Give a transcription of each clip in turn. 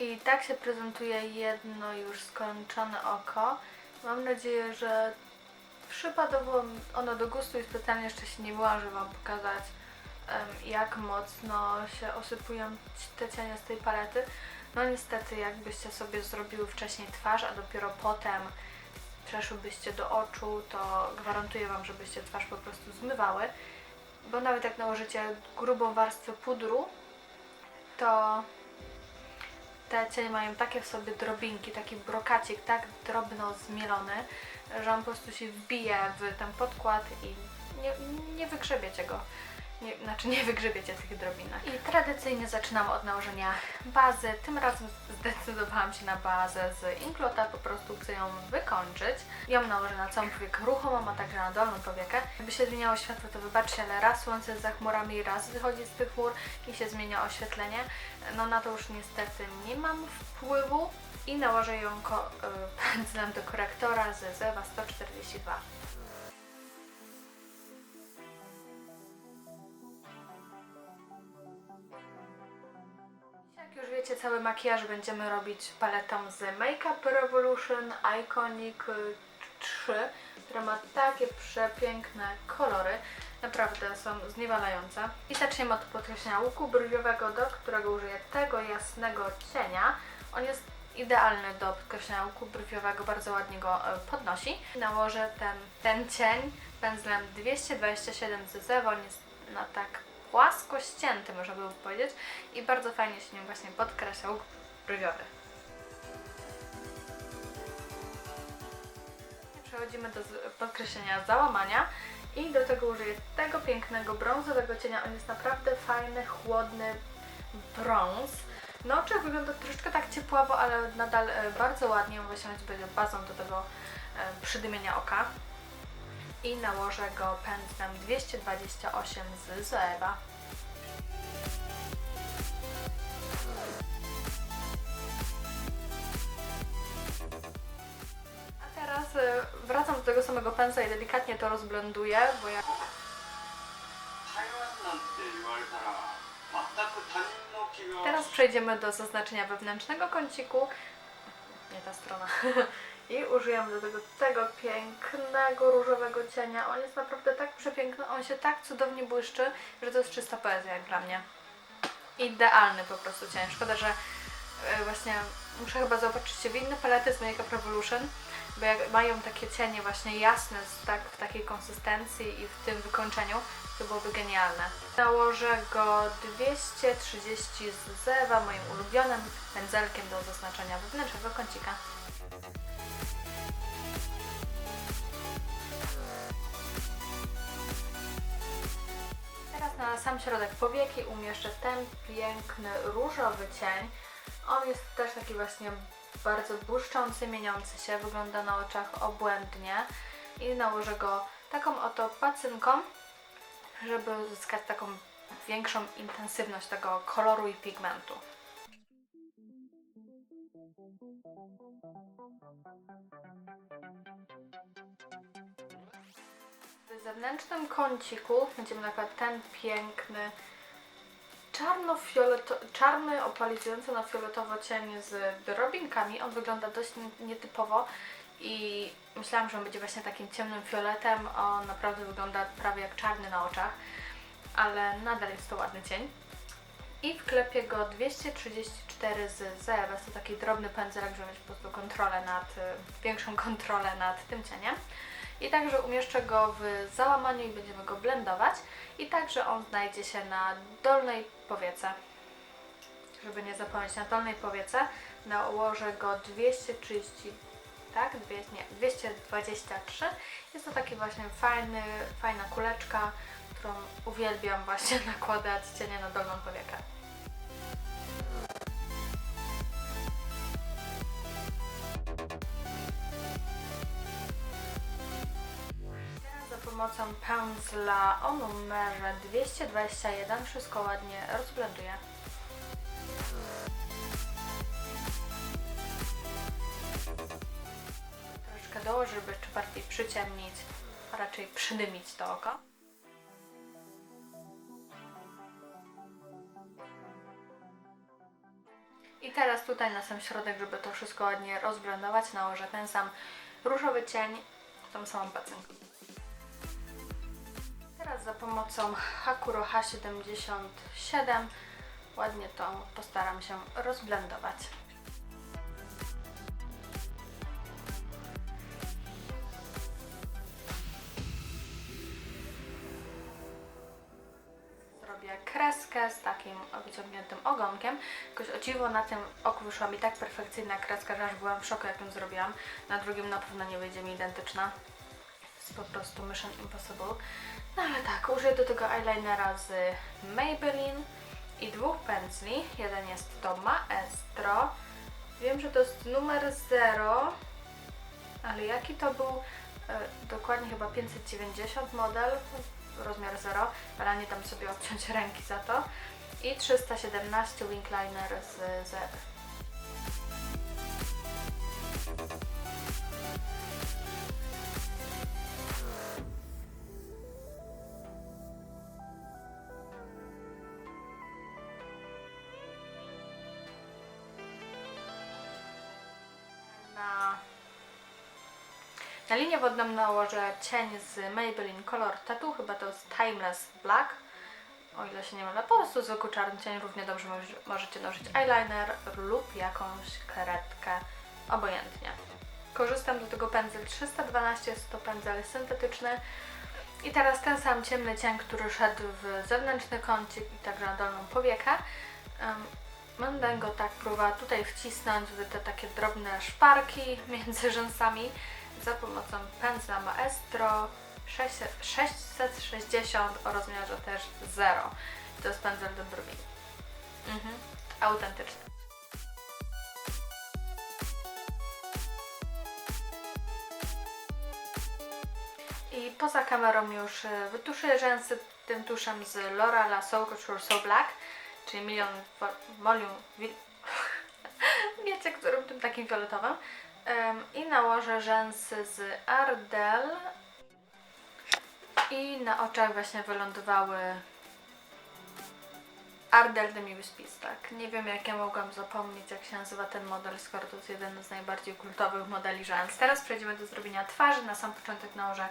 I tak się prezentuje jedno już skończone oko. Mam nadzieję, że przypadowo ono do gustu i specjalnie jeszcze się nie byłam, żeby Wam pokazać jak mocno się osypują te cienie z tej palety. No niestety jakbyście sobie zrobiły wcześniej twarz, a dopiero potem przeszłybyście do oczu, to gwarantuję Wam, żebyście twarz po prostu zmywały. Bo nawet jak nałożycie grubą warstwę pudru, to te cienie mają takie w sobie drobinki, taki brokacik tak drobno zmielony, że on po prostu się wbije w ten podkład i nie, nie wygrzebiecie go. Nie, znaczy nie wygrzebiecie tych drobinek. I tradycyjnie zaczynam od nałożenia bazy. Tym razem zdecydowałam się na bazę z Inklota, po prostu chcę ją wykończyć. Ją nałożę na całą powiekę ruchomą, a także na dolną powiekę. Jakby się zmieniało światło, to wybaczcie, ale raz słońce jest za chmurami, raz wychodzi z tych chmur i się zmienia oświetlenie. No na to już niestety nie mam wpływu i nałożę ją ko- y, pędzlem do korektora z Zewa 142. wiecie, cały makijaż będziemy robić paletą z Makeup Revolution Iconic y, 3, która ma takie przepiękne kolory. Naprawdę są zniewalające. I zaczniemy od podkreślenia łuku brwiowego, do którego użyję tego jasnego cienia. On jest idealny do podkreślenia łuku brwiowego, bardzo ładnie go e, podnosi. Nałożę ten, ten cień pędzlem 227 z Zewo, jest na tak płasko ścięty, można by powiedzieć, i bardzo fajnie się nim właśnie podkreśla łuk brwiowy. Przechodzimy do podkreślenia załamania i do tego użyję tego pięknego brązowego cienia. On jest naprawdę fajny, chłodny brąz. Na oczach wygląda troszeczkę tak ciepławo, ale nadal e, bardzo ładnie. Właśnie będzie bazą do tego e, przydymienia oka i nałożę go pędzlem 228 z Zoeva. A teraz y, wracam do tego samego pędzla i delikatnie to rozblenduję, bo ja... Teraz przejdziemy do zaznaczenia wewnętrznego kąciku. Nie ta strona. I użyjemy do tego tego pięknego różowego cienia. On jest naprawdę tak przepiękny, on się tak cudownie błyszczy, że to jest czysta poezja jak dla mnie. Idealny po prostu cień. Szkoda, że e, właśnie muszę chyba zobaczyć się w inne palety z Makeup Revolution, bo jak mają takie cienie właśnie jasne, tak, w takiej konsystencji i w tym wykończeniu, to byłoby genialne. Nałożę go 230 z Zewa, moim ulubionym pędzelkiem do zaznaczenia wewnętrznego kącika. Na sam środek powieki umieszczę ten piękny różowy cień. On jest też taki właśnie bardzo błyszczący, mieniący się, wygląda na oczach obłędnie i nałożę go taką oto pacynką, żeby uzyskać taką większą intensywność tego koloru i pigmentu. W zewnętrznym kąciku będziemy na przykład ten piękny czarno-fioleto, czarny, opalizujący na fioletowo cień z drobinkami. On wygląda dość nie- nietypowo i myślałam, że on będzie właśnie takim ciemnym fioletem. On naprawdę wygląda prawie jak czarny na oczach, ale nadal jest to ładny cień. I wklepię go 234 z Zero. Jest to taki drobny pędzelek, żeby mieć po prostu kontrolę nad, y, większą kontrolę nad tym cieniem. I także umieszczę go w załamaniu i będziemy go blendować. I także on znajdzie się na dolnej powiece. Żeby nie zapomnieć, na dolnej powiece nałożę go 230, tak? Dwie, nie, 223. Jest to taki właśnie fajny, fajna kuleczka, którą uwielbiam właśnie nakładać cienie na dolną powiekę. pomocą pędzla o numerze 221 wszystko ładnie rozblenduję. Troszkę dołożę, żeby jeszcze bardziej przyciemnić, a raczej przydymić to oko. I teraz tutaj na sam środek, żeby to wszystko ładnie rozblendować, nałożę ten sam różowy cień, tą samą pacynkę. Teraz za pomocą Hakuro H77 ładnie to postaram się rozblendować. Zrobię kreskę z takim wyciągniętym ogonkiem. Jakoś o dziwo na tym oku wyszła mi tak perfekcyjna kreska, że aż byłam w szoku jak ją zrobiłam. Na drugim na pewno nie wyjdzie mi identyczna. Po prostu Mission Impossible. No ale tak, użyję do tego eyelinera z Maybelline i dwóch pędzli. Jeden jest to Maestro. Wiem, że to jest numer 0, ale jaki to był e, dokładnie chyba 590 model, rozmiar 0, ale nie dam sobie odciąć ręki za to. I 317 wing liner z Zery. Na linię wodną nałożę cień z Maybelline Color Tattoo, chyba to jest Timeless Black, o ile się nie mylę, po prostu zwykły czarny cień, równie dobrze moż- możecie nałożyć eyeliner lub jakąś karetkę, obojętnie. Korzystam do tego pędzel 312, jest to pędzel syntetyczny. I teraz ten sam ciemny cień, który szedł w zewnętrzny kącik i także na dolną powiekę. Będę go tak próbowała tutaj wcisnąć w te takie drobne szparki między rzęsami za pomocą pędzla Maestro 600 660 o rozmiarze też 0. To jest pędzel do brwi. Mhm. Autentyczny. I poza kamerą już e, wytuszuję rzęsy tym tuszem z L'Oreal So Couture So Black, czyli milion molium, wi- wiecie, którym tym takim fioletowym. I nałożę rzęsy z Ardell i na oczach właśnie wylądowały Ardell de Miły Spis, tak. Nie wiem jak ja mogłam zapomnieć jak się nazywa ten model, skoro to jest jeden z najbardziej kultowych modeli rzęs. Teraz przejdziemy do zrobienia twarzy. Na sam początek nałożę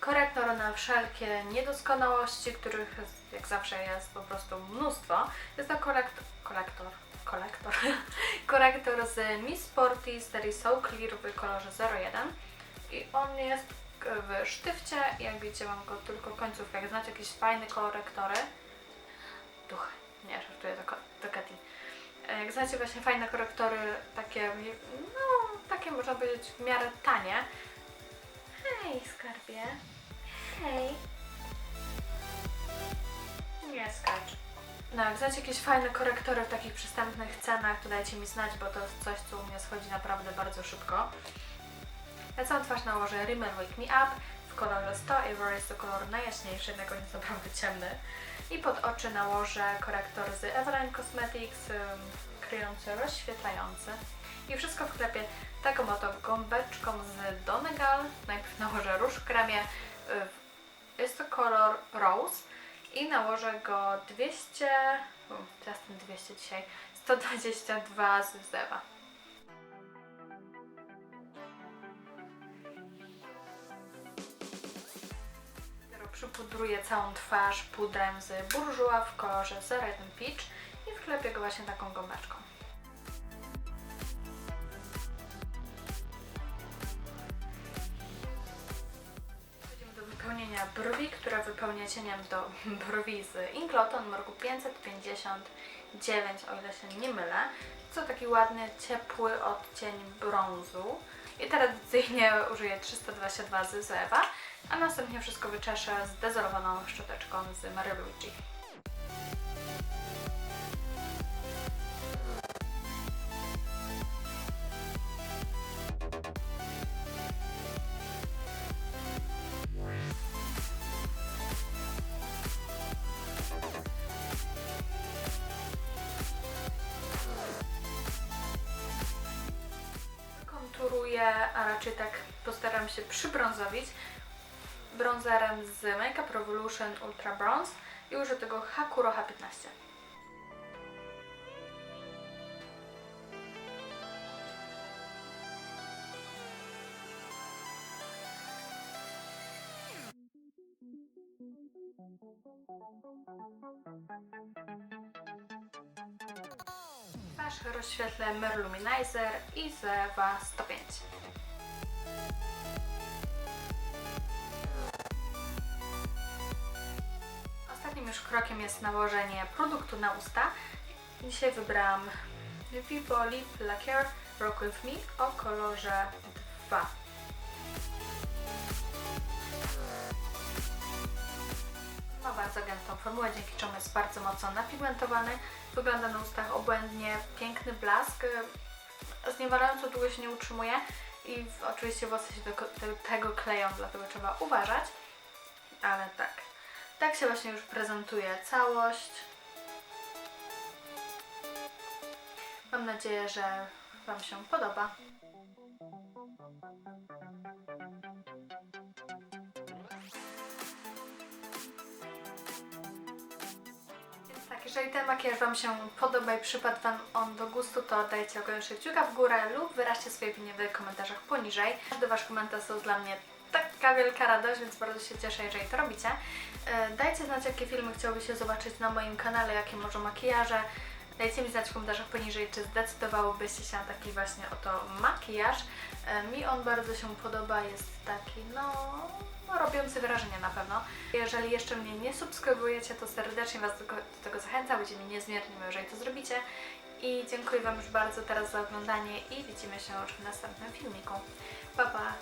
korektor na wszelkie niedoskonałości, których jak zawsze jest po prostu mnóstwo. Jest to korektor, kolektor, kolektor, korektor z Miss Sporty serii So Clear w kolorze 01 i on jest w sztywcie, jak widzicie mam go tylko końcówkę, jak znacie jakieś fajne korektory, duch, nie, żartuję, to, to Katy. E, Jak znacie właśnie fajne korektory, takie, no, takie można powiedzieć w miarę tanie. Hej, skarbie. Hej. Nie skacz. No, jak znacie jakieś fajne korektory w takich przystępnych cenach, to dajcie mi znać, bo to jest coś, co u mnie schodzi naprawdę bardzo szybko. Na całą twarz nałożę Rimmel Wake Me Up w kolorze 100 Ivory, jest to kolor najjaśniejszy, jednak on jest naprawdę ciemny. I pod oczy nałożę korektor z Eveline Cosmetics, ym, kryjący, rozświetlający. I wszystko wklepię taką oto gąbeczką z Donegal. Najpierw nałożę róż w kremie, y, jest to kolor Rose i nałożę go 200, o, teraz ten 200 dzisiaj, 122 z Zewa. Przypudruję całą twarz pudrem z Bourjois w kolorze 01 Peach i wklepię go właśnie taką gąbeczką. Brwi, które wypełnia cieniem do brwi z Inkloton numerku 559, o ile się nie mylę. To taki ładny, ciepły odcień brązu. I tradycyjnie użyję 322 z Zewa, a następnie wszystko wyczeszę z dezolowaną szczoteczką z Mario Luigi. A raczej tak postaram się przybrązowić. Bronzerem z Makeup Revolution Ultra Bronze i użyję tego Hakuro H15. Twarz rozświetlę Merluminizer i Zewa 105. Ostatnim już krokiem jest nałożenie produktu na usta. Dzisiaj wybrałam Vivo Lip Lacquer Rock With Me o kolorze 2. bardzo gęstą formułę, dzięki czemu jest bardzo mocno napigmentowany. Wygląda na ustach obłędnie, piękny blask. y, Zniewalająco długo się nie utrzymuje i oczywiście włosy się do te- tego kleją, dlatego trzeba uważać. Ale tak. Tak się właśnie już prezentuje całość. Mam nadzieję, że Wam się podoba. Jeżeli ten makijaż Wam się podoba i przypadł Wam on do gustu, to dajcie koniecznie kciuka w górę lub wyraźcie swoje opinie w komentarzach poniżej. Każdy Wasz komentarz to dla mnie taka wielka radość, więc bardzo się cieszę, jeżeli to robicie. E, Dajcie znać, jakie filmy chciałbyście zobaczyć na moim kanale, jakie może makijaże. Dajcie mi znać w komentarzach poniżej, czy zdecydowałybyście się na taki właśnie oto makijaż. E, Mi on bardzo się podoba, jest taki no, no robiący wrażenie na pewno. Jeżeli jeszcze mnie nie subskrybujecie, to serdecznie Was do, do tego zachęcam, będzie mi niezmiernie miło, jeżeli to zrobicie. I dziękuję Wam już bardzo teraz za oglądanie i widzimy się już w następnym filmiku. Pa, pa!